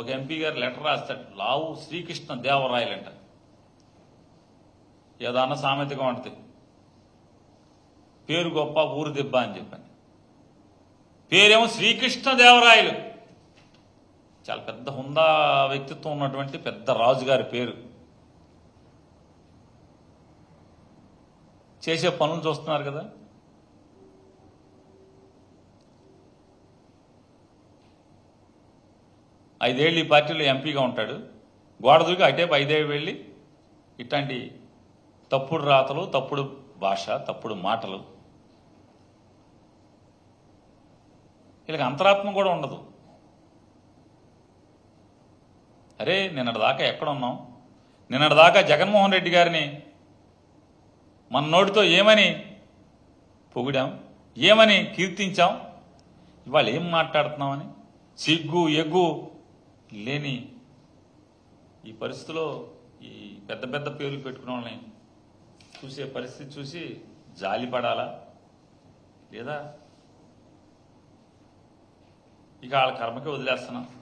ఒక ఎంపీ గారు లెటర్ రాస్తాడు లావు శ్రీకృష్ణ దేవరాయలంట. ఏదన్నా సామెతగా ఉంటుంది పేరు గొప్ప ఊరు దెబ్బ అని చెప్పాను పేరేమో శ్రీకృష్ణ దేవరాయలు. చాలా పెద్ద హుందా వ్యక్తిత్వం ఉన్నటువంటి పెద్ద రాజుగారి పేరు. చేసే పనులు చూస్తున్నారు కదా? ఐదేళ్ళు ఈ పార్టీలో ఎంపీగా ఉంటాడు. గోడ దూకి అటేపు ఐదేళ్ళు వెళ్ళి ఇట్లాంటి తప్పుడు రాతలు తప్పుడు భాష తప్పుడు మాటలు. వీళ్ళకి అంతరాత్మ కూడా ఉండదు. అరే నిన్నటి దాకా ఎక్కడ ఉన్నాం నిన్నటి దాకా జగన్మోహన్ రెడ్డి గారిని మన నోటితో ఏమని పొగిడాం? ఏమని కీర్తించాం? ఇవాళ ఏం మాట్లాడుతున్నామని? సిగ్గు ఎగ్గు లేని ఈ పరిస్థితిలో ఈ పెద్ద పెద్ద పేర్లు పెట్టుకున్న వాళ్ళని చూసే పరిస్థితి చూసి జాలి పడాలా? లేదా ఇక వాళ్ళ కర్మకే వదిలేస్తున్నాం?